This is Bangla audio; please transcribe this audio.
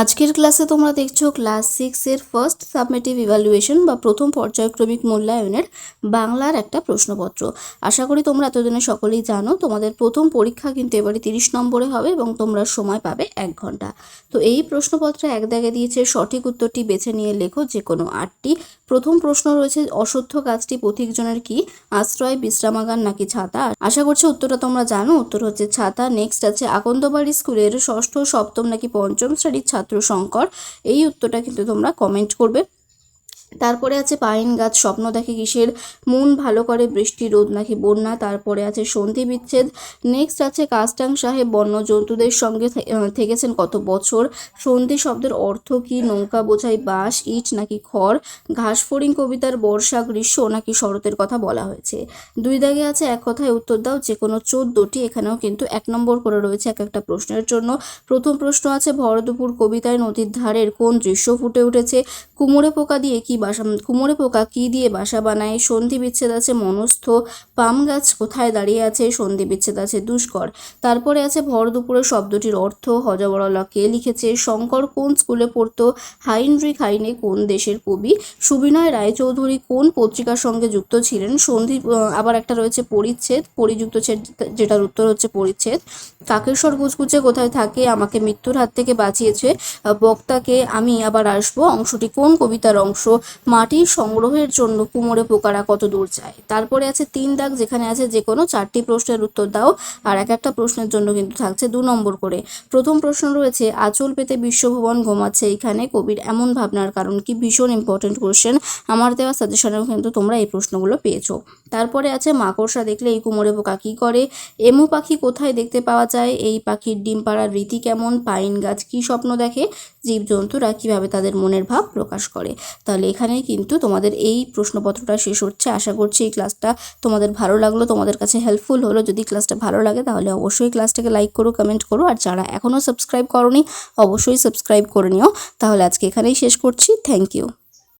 আজকের ক্লাসে তোমরা দেখছ ক্লাস সিক্সের ফার্স্ট সাবমেটিভ ইভ্যালুয়েশন বা প্রথম পর্যায়ক্রমিক মূল্যায়নের বাংলার একটা প্রশ্নপত্র। আশা করি তোমরা এতদিনে সকলেই জানো, তোমাদের প্রথম পরীক্ষা কিন্তু এবারে তিরিশ নম্বরে হবে এবং তোমরা সময় পাবে এক ঘণ্টা। তো এই প্রশ্নপত্রে এক দাগে দিয়েছে, সঠিক উত্তরটি বেছে নিয়ে লেখো যে কোনো আটটি। প্রথম প্রশ্ন রয়েছে, অসত্য গাছটি পথিকজনের কি? আশ্রয়, বিশ্রামাগার নাকি ছাতা? আশা করছি উত্তরটা তোমরা জানো, উত্তর হচ্ছে ছাতা। নেক্সট আছে, আকন্দবাড়ি স্কুলের ষষ্ঠ, সপ্তম নাকি পঞ্চম শ্রেণির ছাত্র শঙ্কর এই উত্তরটা কিন্তু তোমরা কমেন্ট করবে। তারপরে আছে পাইন গাছ, স্বপ্ন দেখে কিসের, মন ভালো করে বৃষ্টি, রোদ নাকি বন্যা, তারপরে আছে সন্ধি বিচ্ছেদ নেক্সট আছে কাস্টাং সাহেব, বন্য জন্তুদের সঙ্গে থেকেছেন কত বছর, সন্ধি শব্দের অর্থ কি, নৌকা বোঝাই বাঁশ, ইট নাকি খড়, ঘাসফড়িং কবিতার বর্ষা গ্রীষ্ম নাকি শরতের কথা বলা হয়েছে, দুই দাগে আছে এক কথায় উত্তর দাও যে কোনো চোদ্দটি, এখানেও কিন্তু এক নম্বর করে রয়েছে এক একটা প্রশ্নের জন্য, প্রথম প্রশ্ন আছে ভরদুপুর কবিতায় নদীর ধারের কোন দৃশ্য ফুটে উঠেছে, কুমোরে পোকা দিয়ে কি বাসা, কুমোরে পোকা কি দিয়ে বাসা বানায়? সন্ধি বিচ্ছেদ আছে, মনস্থ পাম গাছ কোথায় দাঁড়িয়ে আছে? সন্ধি বিচ্ছেদ আছে, দুষ্কর। তারপরে আছে, ভর দুপুরে শব্দটির অর্থ হজবরলা। কে লিখেছে? শঙ্কর কোন স্কুলে পড়তো? হাইনরিক হাইনে কোন দেশের কবি? সুবিনয় রায়চৌধুরী কোন পত্রিকার সঙ্গে যুক্ত ছিলেন? সন্ধি আবার একটা রয়েছে, পরিচ্ছেদ। পরিযুক্ত যেটার উত্তর হচ্ছে পরিচ্ছেদ। কাকেশ্বর কুচকুচে কোথায় থাকে? আমাকে মৃত্যুর হাত থেকে বাঁচিয়েছে বক্তাকে আমি আবার আসব। অংশটি কোন কবিতার অংশ? মাটির সংগ্রহের জন্য কুমোরে পোকারা কত দূর যায়? তারপরে আছে তিন দাগ, যেখানে আছে যে কোনো চারটি প্রশ্নের উত্তর দাও, আর এক একটা প্রশ্নের জন্য কিন্তু থাকছে দু নম্বর করে। প্রথম প্রশ্ন রয়েছে, আঁচল পেতে বিশ্বভুবন ঘুমাচ্ছে এখানে কবির এমন ভাবনার কারণ কি ভীষণ ইম্পর্টেন্ট কোশ্চেন আমার দেওয়া সাজেশনেও কিন্তু তোমরা এই প্রশ্নগুলো পেয়েছ। তারপরে আছে, মাকড়সা দেখলে এই কুমোরে পোকা কী করে? এমু পাখি কোথায় দেখতে পাওয়া যায়? এই পাখির ডিম পাড়ার রীতি কেমন? পাইন গাছ কী স্বপ্ন দেখে? জীবজন্তুরা কীভাবে তাদের মনের ভাব প্রকাশ করে? তাহলে এখানেই কিন্তু তোমাদের এই প্রশ্নপত্রটা শেষ হচ্ছে। আশা করছি এই ক্লাসটা তোমাদের ভালো লাগল, তোমাদের কাছে হেল্পফুল হলো। যদি ক্লাসটা ভালো লাগে তাহলে অবশ্যই ক্লাসটাকে লাইক করো কমেন্ট করো। আর যারা এখনও সাবস্ক্রাইব করনি, অবশ্যই সাবস্ক্রাইব করে নিও। তাহলে আজকে এখানেই শেষ করছি। Thank you